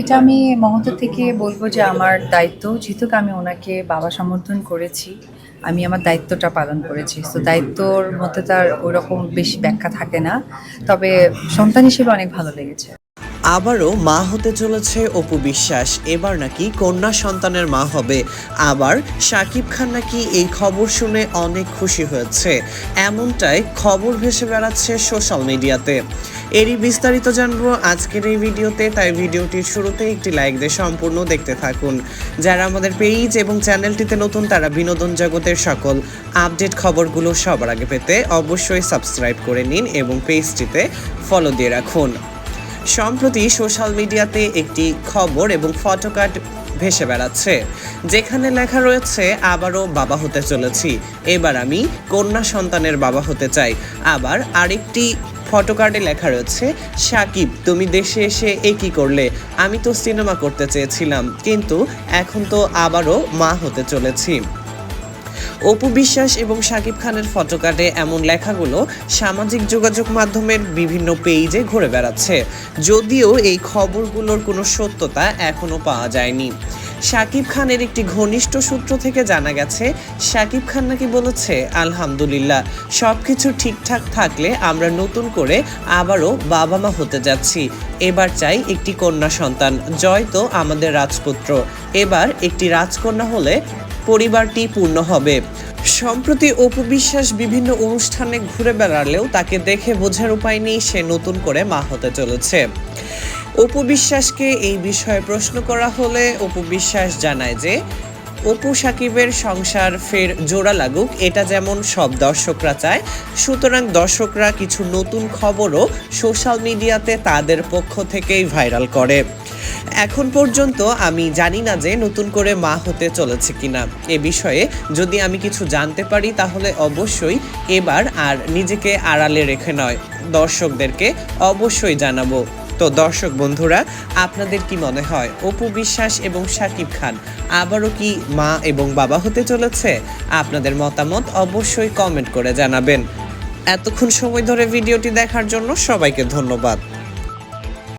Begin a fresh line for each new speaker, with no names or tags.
এটা আমি মহতর থেকে বলব যে আমার দায়িত্ব যেহেতু আমি ওনাকে বাবা সমর্থন করেছি, আমি আমার দায়িত্বটা পালন করেছি। তো দায়িত্বর মধ্যে তার ওরকম বেশি ব্যাখ্যা থাকে না। তবে সন্তান হিসেবে অনেক ভালো লেগেছে।
আবারও মা হতে চলেছে অপু বিশ্বাস। এবার নাকি কন্যা সন্তানের মা হবে। আবার শাকিব খান নাকি এই খবর শুনে অনেক খুশি হয়েছে। এমনটাই খবর ভেসে বেড়াচ্ছে সোশ্যাল মিডিয়াতে। এরই বিস্তারিত জানব আজকের এই ভিডিওতে, তাই ভিডিওটির শুরুতে একটি লাইক দিয়ে সম্পূর্ণ দেখতে থাকুন। যারা আমাদের পেজ এবং চ্যানেলটিতে নতুন, তারা বিনোদন জগতের সকল আপডেট খবরগুলো সবার আগে পেতে অবশ্যই সাবস্ক্রাইব করে নিন এবং পেজটিতে ফলো দিয়ে রাখুন। সম্প্রতি সোশ্যাল মিডিয়াতে একটি খবর এবং ফটোকার্ড ভেসে বেড়াচ্ছে। যেখানে লেখা রয়েছে, আবারও বাবা হতে চলেছি। এবার আমি কন্যা সন্তানের বাবা হতে চাই। আবার আরেকটি ফটোকার্ডে লেখা রয়েছে, সাকিব, তুমি দেশে এসে এ কী করলে? আমি তো সিনেমা করতে চেয়েছিলাম, কিন্তু এখন তো আবারও মা হতে চলেছি। অপু বিশ্বাস এবং শাকিব খানের ফটোকার্ডে এমন লেখাগুলো সামাজিক যোগাযোগ মাধ্যমের বিভিন্ন পেজে ঘুরে বেড়াচ্ছে। যদিও এই খবরগুলোর কোনো সত্যতা এখনও পাওয়া যায়নি। শাকিব খানের একটি ঘনিষ্ঠ সূত্র থেকে জানা গেছে, শাকিব খান নাকি বলেছে, আলহামদুলিল্লাহ সব কিছু ঠিকঠাক থাকলে আমরা নতুন করে আবারও বাবা মা হতে যাচ্ছি। এবার চাই একটি কন্যা সন্তান। জয় তো আমাদের রাজপুত্র। এবার একটি রাজকন্যা হলে পরিবারটি পূর্ণ হবে। সম্প্রতি অপু বিশ্বাস বিভিন্ন অনুষ্ঠানে ঘুরে বেড়ালেও তাকে দেখে বোঝার উপায় নেই, সে নতুন করে মা হতে চলেছে। অপু বিশ্বাসকে এই বিষয়ে প্রশ্ন করা হলে অপু বিশ্বাস জানায় যে, অপু সাকিবের সংসার ফের জোড়া লাগুক, এটা যেমন সব দর্শকরা চায়, সুতরাং দর্শকরা কিছু নতুন খবরও সোশ্যাল মিডিয়াতে তাদের পক্ষ থেকেই ভাইরাল করে। এখন পর্যন্ত আমি জানি না যে নতুন করে মা হতে চলেছে কিনা। এ বিষয়ে যদি আমি কিছু জানতে পারি, তাহলে অবশ্যই এবার আর নিজেকে আড়ালে রেখে নয়, দর্শকদেরকে অবশ্যই জানাব। তো দর্শক বন্ধুরা, আপনাদের কি মনে হয়, অপু বিশ্বাস এবং শাকিব খান আবারও কি মা এবং বাবা হতে চলেছে? আপনাদের মতামত অবশ্যই কমেন্ট করে জানাবেন। এতক্ষণ সময় ধরে ভিডিওটি দেখার জন্য সবাইকে ধন্যবাদ।